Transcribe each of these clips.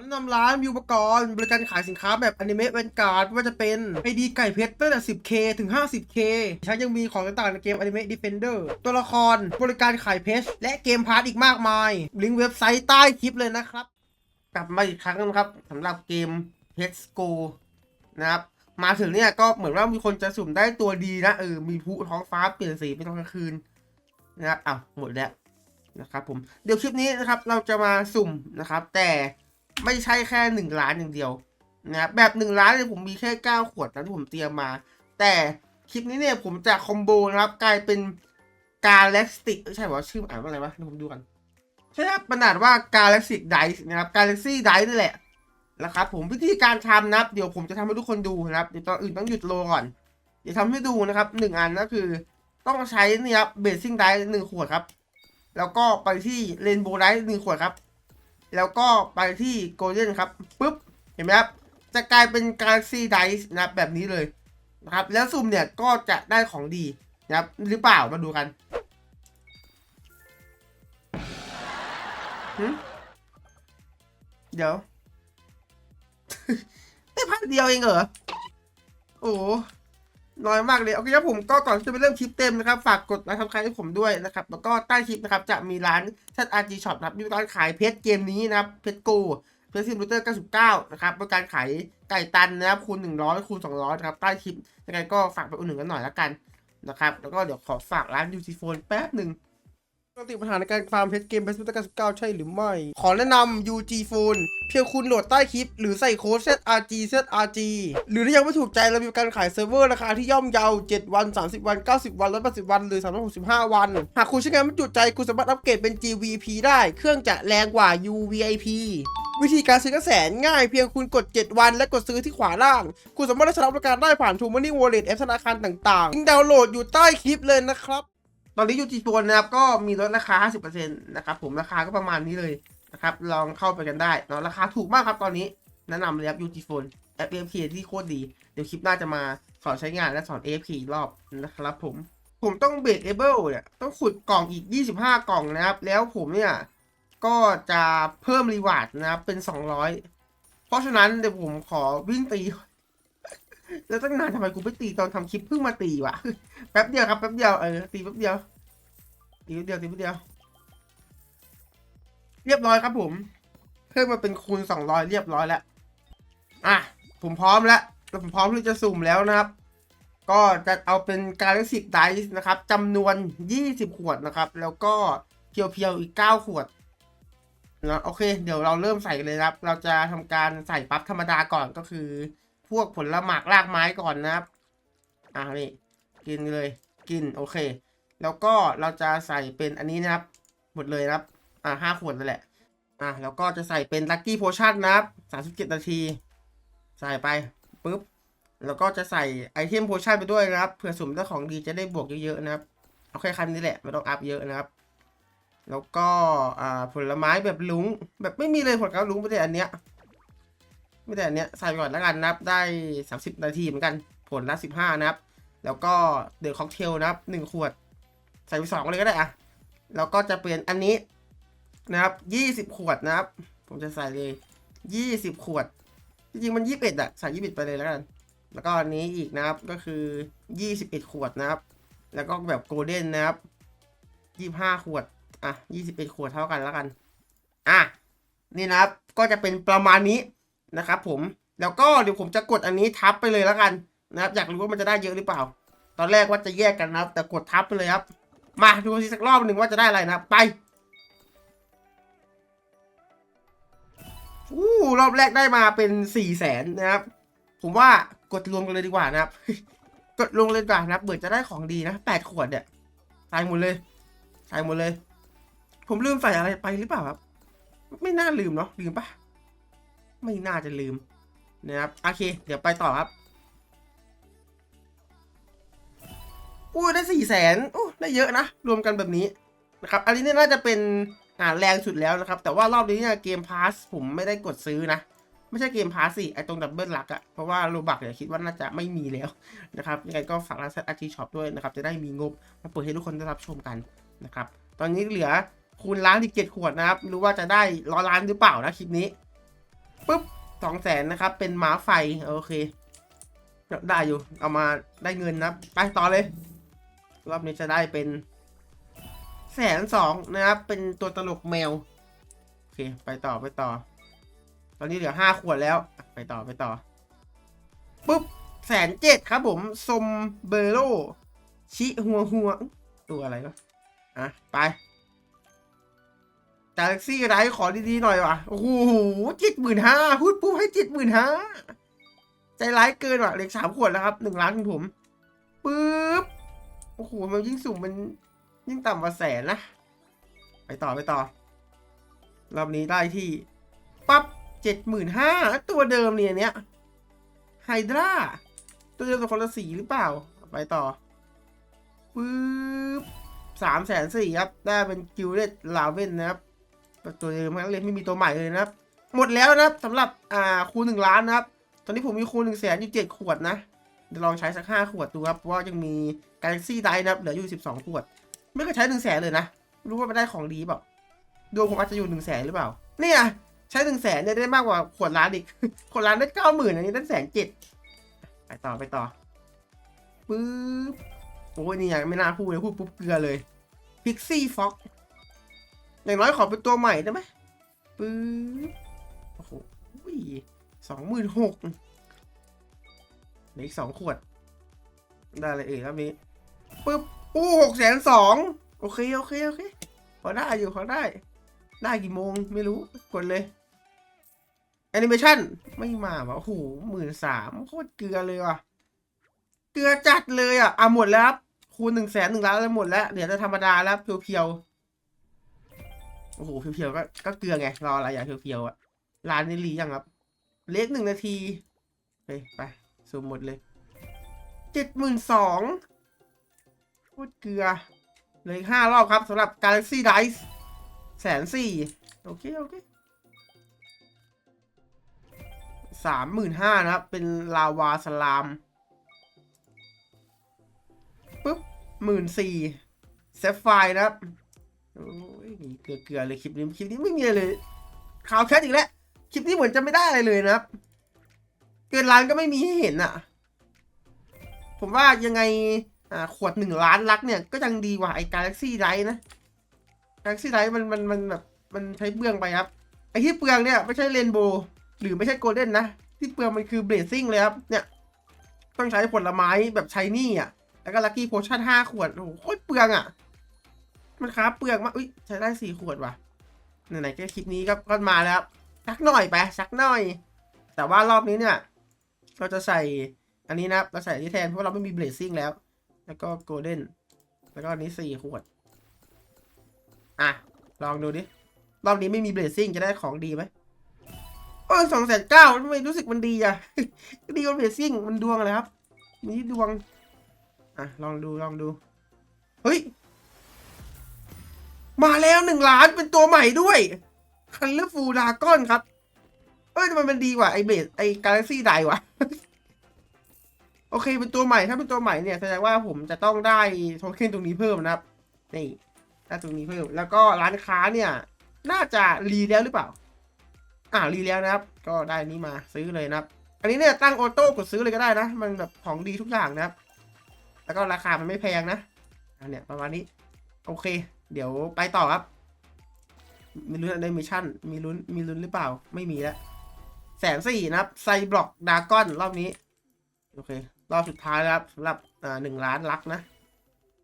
แนะนำร้านวิวอุปกรณ์บริการขายสินค้าแบบอนิเมะแวนการ์ดไม่ว่าจะเป็นไอดีไก่เพชรตั้งแต่ 10k ถึง 50k ใช้ยังมีของต่างๆในเกมอนิเมะดิเฟนเดอร์ตัวละครบริการขายเพชรและเกมพาร์ทอีกมากมาย ลิงก์เว็บไซต์ใต้คลิปเลยนะครับ กลับมาอีกครั้งนะครับสำหรับเกม p e t Go นะครับมาถึงเนี่ยก็เหมือนว่ามีคนจะสุ่มได้ตัวดีนะเออมีผู้ท้องฟ้าเปลี่ยนสีเป็นตอนกลางคืนนะครับอ้าวหมดแล้วนะครับผมเดี๋ยวคลิปนี้นะครับเราจะมาสุ่มนะครับ แต่ ไม่ใช่แค่หนึ่งล้านอย่างเดียวนะแบบหนึ่งล้านเนี่ยผมมีแค่เก้าขวดนะที่ผมเตรียมมา แต่คลิปนี้เนี่ยผมจะคอมโบนะครับกลายเป็นกาแล็กติกใช่ป่าวะชื่ออ่านว่าอะไรวะเดี๋ยวผมดูกันใช่ครับมันานว่า Galaxy Dice นะครับ Galaxy Dice นี่แหละนะครับผมวิธีการทำนะครับ เดี๋ยวผมจะทำให้ทุกคนดูนะครับเดี๋ยวตอนอื่นต้องหยุดโลก่อน เดี๋ยวทำให้ดูนะครับหนึ่งอันก็คือ ต้องใช้นี่ครับเบสซิ่งไดส์หนึ่งขวดครับ แล้วก็ไปที่เรนโบว์ไดส์หนึ่งขวดครับ แล้วก็ไปที่โกลเด้นครับปุ๊บเห็นไหมครับจะกลายเป็น Galaxy Dice นะครับแบบนี้เลยนะครับแล้วสุ่มเนี่ยก็จะได้ของดีนะครับหรือเปล่ามาดูกันเดี๋ยว ได้พันเดียวเองเหรอ โอ้ น้อยมากเลยโอเคครับผมก็ก่อนที่จะไปเริ่มคลิปเต็มนะครับฝากกดไลค์ทำใครให้ผมด้วยนะครับแล้วก็ใต้คลิปนะครับจะมีร้าน ZRG Shop นะครับมีการขายเพชรเกมนี้นะครับเพชรโกเพชรซิมบูเตอร์99 นะครับบริการขายไก่ตันนะครับคูณ 100 คูณ 200 นะครับใต้คลิปยังไงก็ฝากไปอุดหนุนกันหน่อยละกันนะครับแล้วก็เดี๋ยวขอฝากร้าน UC Phone แป๊บหนึ่ง ปกติปัญหาในการฟาร์มเพชรเกมเพชรพุทธการ19ใช่หรือไม่ ขอแนะนำ UG Phone เพียงคุณโหลดใต้คลิป หรือใส่โค้ด ZRG ZRG หรือถ้ายังไม่ถูกใจเรามีการขายเซิร์ฟเวอร์ราคาที่ย่อมเยา7วัน 30 วัน 90 วัน 180 วันหรือ 365 วัน หากคุณใช้งานไม่จุใจ คุณสามารถอัปเกรดเป็น GVP ได้ เครื่องจะแรงกว่า UVIP วิธีการซื้อกระแสนง่ายเพียงคุณกด 7 วัน และกดซื้อที่ขวาล่าง คุณสามารถได้ใช้บริการได้ผ่าน True Money Wallet แอปธนาคารต่างๆลิงก์ดาวน์โหลดอยู่ใต้คลิปเลยนะครับ อนนี้ยูจีโฟนนะครับก็มีลดราคา 50%นะครับผมราคาก็ประมาณนี้เลยนะครับลองเข้าไปกันได้เนาะราคาถูกมากครับตอนนี้แนะนำเลยครับยูจีโฟนแอป AFK ที่โคตรดี เดี๋ยวคลิปหน้าจะมาสอนใช้งานและสอน AFK อีกรอบนะครับผมผมต้องเบรกเอเบิลเนี่ยต้องขุดกล่องอีก 25 กล่องนะครับ แล้วผมเนี่ยก็จะเพิ่มรีวาร์ดนะครับเป็น 200 เพราะฉะนั้นเดี๋ยวผมขอวิ่งตี แล้วตั้งนานทำไมกูไม่ตีตอนทำคลิปเพิ่งมาตีวะแป๊บเดียวครับแป๊บเดียวเออตีแป๊บเดียว ตีแป๊บเดียวตีแป๊บเดียว เรียบร้อยครับผม เพิ่มมาเป็นคูณสองร้อยเรียบร้อยแล้วอะผมพร้อมแล้วแล้วผมพร้อมที่จะสุ่มแล้วนะครับ ก็จะเอาเป็น Galaxy Dice นะครับจำนวน 20 ขวดนะครับ แล้วก็เพียวๆอีก 9 ขวดนะโอเค เดี๋ยวเราเริ่มใส่เลยครับ เราจะทำการใส่ปั๊บธรรมดาก่อนก็คือ พวกผลละหมากรากไม้ก่อนนะครับ อ่านี่กินเลย กินโอเค แล้วก็เราจะใส่เป็นอันนี้นะครับ หมดเลยนะครับ อ่าห้าขวดนั่นแหละ อ่าแล้วก็จะใส่เป็นลัคกี้โพชั่นนะครับสามสิบเจ็ดนาที ใส่ไปปุ๊บ แล้วก็จะใส่ไอเทมโพชั่นไปด้วยนะครับ เผื่อสุ่มได้าของดีจะได้บวกเยอะๆนะครับ เอาแค่คันนี้แหละไม่ต้องอัพเยอะนะครับ แล้วก็อ่าผลไม้แบบลุงแบบไม่มีเลยผลกับลุงไม่ได้อันเนี้ยไม่ได้อันเนี้ยใส่ก่อนแล้วกันนะครับ ได้ 30 นาทีเหมือนกัน ผลละ15 นะครับ แล้วก็เดอะค็อกเทลนะครับ1ขวด ใส่ไปสองเลยก็ได้อะแล้วก็จะเป็นอันนี้นะครับ20ขวดนะครับ ผมจะใส่เลย20ขวด จริงๆมัน21อะใส่21ไปเลยแล้วกัน แล้วก็อันนี้อีกนะครับก็คือ21ขวดนะครับ แล้วก็แบบโกลเด้นนะครับ25ขวด อะ21ขวดเท่ากันแล้วกัน อะ นี่นะครับ ก็จะเป็นประมาณนี้นะครับผม แล้วก็เดี๋ยวผมจะกดอันนี้ทับไปเลยแล้วกันนะครับ อยากรู้ว่ามันจะได้เยอะหรือเปล่า ตอนแรกว่าจะแยกกันนะครับ แต่กดทับไปเลยครับ มาดูสิสักรอบหนึ่งว่าจะได้อะไรนะไปอู้รอบแรกได้มาเป็นสี่แสนนะครับ ผมว่ากดรวมกันเลยดีกว่านะครับ กดลงเลยดีกว่านะครับเบื่อจะได้ของดีนะแปดขวดเนี่ยใส่หมดเลยใส่หมดเลย ผมลืมใส่อะไรไปหรือเปล่าครับ ไม่น่าลืมเนาะลืมปะไม่น่าจะลืมนะครับโอเค เดี๋ยวไปต่อครับ อู้ได้สี่แสนอู้ได้เยอะนะ รวมกันแบบนี้นะครับ อันนี้น่าจะเป็นอ่าแรงสุดแล้วนะครับ แต่ว่ารอบนี้เนี่ยเกมพาสผมไม่ได้กดซื้อนะ ไม่ใช่เกมพาสสิไอตรงดับเบิลลักอะเพราะว่าโลบักเนี่ยคิดว่าน่าจะไม่มีแล้วนะครับยังไงก็ฝากร้านเซตอาร์จีช็อปด้วยนะครับ จะได้มีงบมาเปิดให้ทุกคนได้รับชมกันนะครับ ตอนนี้เหลือคูณล้านที่เจ็ดขวดนะครับรู้ว่าจะได้ร้อยล้านหรือเปล่านะคลิปนี้ปุ๊บสองแสนนะครับ เป็นม้าไฟ โอเค ได้อยู่ เอามาได้เงินนะ ไปต่อเลย รอบนี้จะได้เป็นแสนสองนะครับ เป็นตัวตลกแมว โอเค ไปต่อไปต่อ ตอนนี้เหลือห้าขวดแล้ว ไปต่อไปต่อ ปุ๊บแสนเจ็ดครับผมซมเบโรชิหัวหัว ตัวอะไรก็อะ ไปกาแล็กซี่ไรขอดีๆหน่อยว่ะ โอ้โหเจ็ดหมื่นห้าพูดปุ๊บให้เจ็ดหมื่นห้าใจร้ายเกินว่ะเหล็กสามขวดแล้วครับหนึ่งล้านของผมปุ๊บ โอ้โห มันยิ่งสูงมันยิ่งต่ำกว่าแสนนะ ไปต่อไปต่อ รอบนี้ได้ที่ ปั๊บเจ็ดหมื่นห้าตัวเดิมเนี่ยเนี้ยไฮดราตัวเดิมแต่คนละสีหรือเปล่า ไปต่อปึ๊บสามแสนสี่ครับ ได้เป็นกิลเลตลาเวนนะครับ ตัวเดิมทั้งเลยไม่มีตัวใหม่เลยนะครับ หมดแล้วนะครับสำหรับอ่าคูณหนึ่งล้านนะครับ ตอนนี้ผมมีคูณหนึ่งแสนอยู่เจ็ดขวดนะ ลองใช้สักห้าขวดดูครับเพราะว่ายังมี Galaxy d i นะครับ เหลืออยู่สิบสองขวด ไม่เคยใช้หนึ่งแสนเลยนะ รู้ว่ามันได้ของดีเปล่าดวงผมอาจจะอยู่หนึ่งแสนหรือเปล่า เนี่ย ใช้หนึ่งแสนเนี่ยได้มากกว่าขวดล้านอีก ขวดล้านได้เก้าหมื่นอันนี้ได้แสนเจ็ดไปต่อไปต่อปึ๊บโอ้ยนี่ยังไม่น่าพูดเลยพูดปุ๊บเกลือเลยพิกซี่ฟ็อกอย่างน้อยขอเป็นตัวใหม่ได้ไหมปึ๊บโอ้โหสองหมื่นหก อีกสองขวด ได้เลยเองครับนี้ปึ๊บอู้หกแสนสองโอเคโอเคโอเคพอได้อยู่พอได้ ได้กี่โมงไม่รู้กดเลยแอนิเมชันไม่มาว่ะโอ้โหหมื่นสามโคตรเกลือเลยว่ะ เกลือจัดเลยอะ อะหมดแล้วครับ คูณหนึ่งแสนหนึ่งล้านแล้วหมดแล้ว เดี๋ยวจะธรรมดาแล้วเพียวๆ โอ้โหเพียวๆก็ก็เกลือไง รออะไรอย่างเพียวๆอะ ร้านนี้รียังครับ เล็กหนึ่งนาที ไปไป ซูมหมดเลยเจ็ดหมื่นสองโคตรเกลือเหลยห้ารอบครับสำหรับ Galaxy Dice แสนสี่โอเค โอเคสามหมื่นห้านะครับ เป็นลาวาสลามปุ๊บหมื่นสี่เซฟไฟนะครับ โอ้ยเกลือเกลือเลยคลิปนี้ คลิปนี้ไม่มีอะไรเลยข่าวแคทอีกแล้ว คลิปนี้เหมือนจะไม่ได้อะไรเลยนะครับ เกินล้านก็ไม่มีให้เห็นอะ ผมว่ายังไงอ่าขวดหนึ่งล้านลักเนี่ยก็ยังดีกว่าไอ้ Galaxy d i นะ Galaxy d i มันมันมันแบบมันใช้เปลืองไปครับ ไอ้ที่เปลืองเนี่ยไม่ใช่เรนโบว์หรือไม่ใช่โกลเด้นนะ ที่เปลืองมันคือเบ z ซิ่งเลยครับ เนี่ย ต้องใช้ผลไม้แบบชายนี่อะ แล้วก็ลัคกี้โพชั่นห้าขวด โอ้โหเปลืองอะ มันค้าเปลืองมากอุ้ยใช้ได้สี่ขวดว่ะไหนๆก็คลิปนี้ก็ก็มาแล้วครับสักหน่อยไปสักหน่อย แต่ว่ารอบนี้เนี่ย เราจะใส่อันนี้นะครับเราใส่อันนี้แทนเพราะเราไม่มีเบ z ซิ่งแล้ว แล้วก็โกลเด้นแล้วก็อันนี้สี่ขวด อะ ลองดูดิรอบนี้ไม่มีเบ z ซิ่งจะได้ของดีไหมโอ้สองแสนเก้าทำไมรู้สึกมันดีอะดีกว่าเบ z ซิ่งมันดวงอะไรครับมีดวง อะ ลองดูลองดู เฮ้ย มาแล้วหนึ่งล้านเป็นตัวใหม่ด้วยคันเลอร์ฟูดากอนครับ เอ้ยทำไมมันดีกว่าไอเบสไอกาแล็กซี่ไดวะโอเคเป็นตัวใหม่ถ้าเป็นตัวใหม่เนี่ยแสดงว่าผมจะต้องได้โทเค็นตรงนี้เพิ่มนะครับนี่ได้ตรงนี้เพิ่ม แล้วก็ร้านค้าเนี่ย น่าจะรีแล้วหรือเปล่า อ่ารีแล้วนะครับ ก็ได้นี้มาซื้อเลยนะครับ อันนี้เนี่ยตั้งออโต้กดซื้อเลยก็ได้นะ มันแบบของดีทุกอย่างนะครับ แล้วก็ราคามันไม่แพงนะอันเนี้ยประมาณนี้ โอเค เดี๋ยวไปต่อครับ มีลุ้นอะไรมิชชั่น มีลุ้นมีลุ้นหรือเปล่า ไม่มีแล้ว แสนสี่นะครับไซบล็อกดากอนรอบนี้ โอเค รอบสุดท้ายแล้วครับสำหรับอ่าหนึ่งล้านลักนะ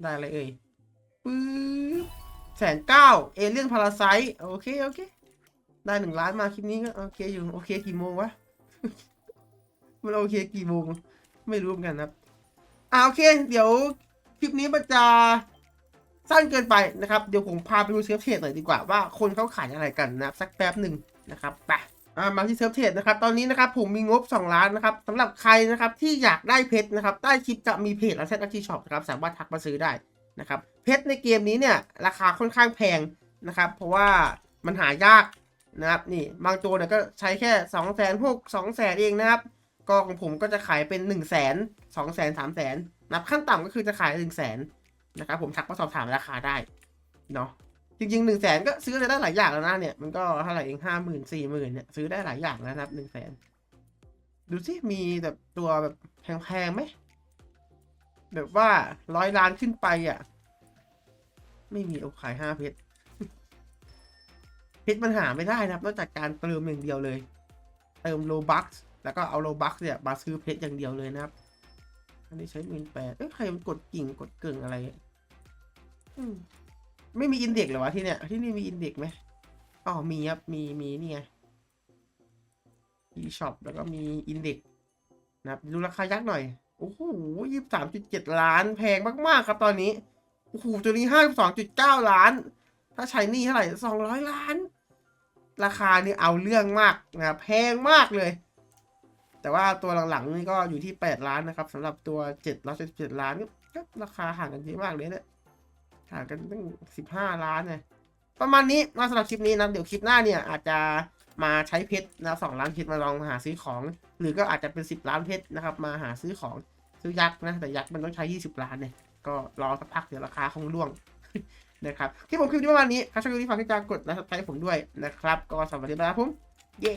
ได้อะไรเอ่ยปึ๊บแสนเก้าเอเลียนพาราไซโอเค โอเค ได้หนึ่งล้านมาคลิปนี้ก็โอเคอยู่ โอเคกี่โมงวะ มันโอเคกี่โมง ไม่รู้เหมือนกันครับ อ่าโอเค เดี๋ยวคลิปนี้มันจะสั้นเกินไปนะครับ เดี๋ยวผมพาไปดูเซิร์ฟเทรดหน่อยดีกว่าว่าคนเขาขายอะไรกันนะครับ สักแป๊บหนึ่งนะครับไป อ่ามาที่เซิร์ฟเทรดนะครับ ตอนนี้นะครับผมมีงบ 2 ล้านนะครับสำหรับใครนะครับที่อยากได้เพชรนะครับ ใต้คลิปจะมีเพจและแซดที่ช็อปนะครับ สามารถทักมาซื้อได้นะครับ เพชรในเกมนี้เนี่ยราคาค่อนข้างแพงนะครับ เพราะว่ามันหายากนะครับนี่บางตัวเนี่ยก็ใช้แค่2องแสนหกสองแสนเองนะครับก็ของผมก็จะขายเป็น1นึ่งแสนสองแสนสามแสนนับขั้นต่ำก็คือจะขาย1นึ่งแสนนะครับผมทักมาสอบถามราคาได้เนาะ จริงๆหนึ่งแสนก็ซื้ออะไรได้หลายอย่างแล้วนะเนี่ยมันก็เท่าไหร่เองห้าหมื่นสี่หมื่นเนี่ยซื้อได้หลายอย่างแล้วนะครับหนึ่งแสนดูสิมีแบบตัวแบบแพงๆไหมแบบว่าร้อยล้านขึ้นไปอะ ไม่มีเอาขายห้าเพชรเพชรมันหาไม่ได้นะครับ นอกจากการเติมอย่างเดียวเลย เติมโลบัคแล้วก็เอาโลบัคเนี่ยมาซื้อเพชรอย่างเดียวเลยนะครับ อันนี้ใช้หมื่นแปดเอ้ยใครมันกดกิ่งกดเกิ่งอะไรอืม ไม่มีอินเด็กหรอวะที่เนี่ย ที่นี่มีอินเด็กไหมอ๋อมีครับ มีมีนี่ไงมีช็อปแล้วก็มีอินเด็กนะครับดูราคายักษ์หน่อย โอ้โหยี่สามจุดเจ็ดล้านแพงมาก ๆ ครับตอนนี้โอ้โหตัวนี้ห้าสองจุดเก้าล้าน ถ้าใช้นี่เท่าไหร่สองร้อยล้าน ราคานี่เอาเรื่องมากนะครับแพงมากเลย แต่ว่าตัวหลังๆนี่ก็อยู่ที่8ล้านนะครับสำหรับตัว7ล้าน7ล้านก็ราคาห่างกันเยอะมากเลยเนี่ย ห่างกันตั้ง15ล้านเนี่ยประมาณนี้มาสำหรับคลิปนี้นะเดี๋ยวคลิปหน้าเนี่ยอาจจะมาใช้เพชรนะสองล้านเพชรมาลองหาซื้อของ หรือก็อาจจะเป็น 10 ล้านเพชรนะครับ มาหาซื้อของซื้อยักษ์นะ แต่ยักษ์มันต้องใช้ 20 ล้านเนี่ยก็รอสักพักเดี๋ยวราคาคงร่วงนะครับที่ผมคลิปนี้ประมาณนี้ถ้าชอบคลิปนี้ฝากที่จะกดและซับสไครต์ผมด้วยนะครับ ก็สวัสดีครับผมเย้